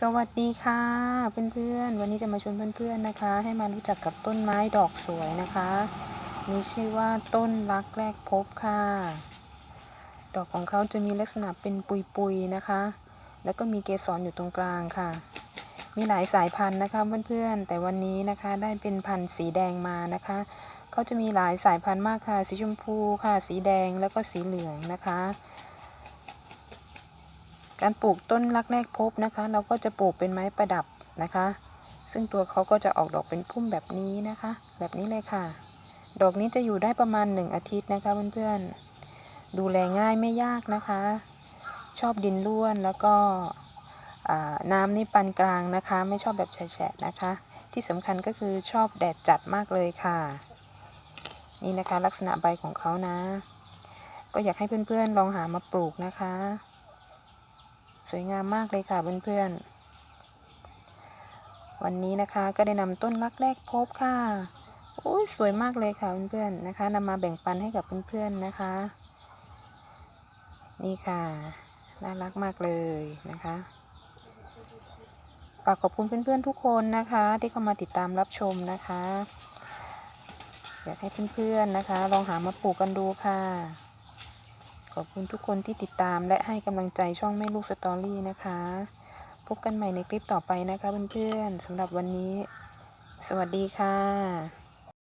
สวัสดีค่ะเพื่อนๆ วันนี้จะมาชวนเพื่อนๆนะคะ ให้มารู้จักกับต้นไม้ดอกสวยนะคะมีชื่อว่าต้นรักแรกพบค่ะ ดอกของเขาจะมีลักษณะเป็นปุยๆนะคะ แล้วก็มีเกสรอยู่ตรงกลางค่ะ มีหลายสายพันธุ์นะคะเพื่อนๆ แต่วันนี้นะคะได้เป็นพันธุ์สีแดงมานะคะเขาจะมีหลายสายพันธุ์มากค่ะ สีชมพูค่ะ สีแดงแล้วก็สีเหลืองนะคะ การปลูกต้นรักแรกพบนะคะ เราก็จะปลูกเป็นไม้ประดับนะคะ ซึ่งตัวเขาก็จะออกดอกเป็นพุ่มแบบนี้นะคะ แบบนี้เลยค่ะ ดอกนี้จะอยู่ได้ประมาณ 1 อาทิตย์นะคะเพื่อนๆดูแลง่ายไม่ยากนะคะ ชอบดินร่วนแล้วก็น้ำนี่ปานกลางนะคะ ไม่ชอบแบบแฉะนะคะ ที่สำคัญก็คือชอบแดดจัดมากเลยค่ะ นี่นะคะลักษณะใบของเขานะ ก็อยากให้เพื่อนๆลองหามาปลูกนะคะ สวยงามมากเลยค่ะเพื่อนๆ วันนี้นะคะก็ได้นำต้นรักแรกพบค่ะโอ้ยสวยมากเลยค่ะเพื่อนๆนะคะนำมาแบ่งปันให้กับเพื่อนๆนะคะ นี่ค่ะ น่ารักมากเลยนะคะฝากขอบคุณเพื่อนๆทุกคนนะคะ ที่เข้ามาติดตามรับชมนะคะ อยากให้เพื่อนๆนะคะ ลองหามาปลูกกันดูค่ะ ขอบคุณทุกคนที่ติดตามและให้กำลังใจช่องแม่ลูกสตอรี่นะคะ พบกันใหม่ในคลิปต่อไปนะคะเพื่อนๆสำหรับวันนี้ สวัสดีค่ะ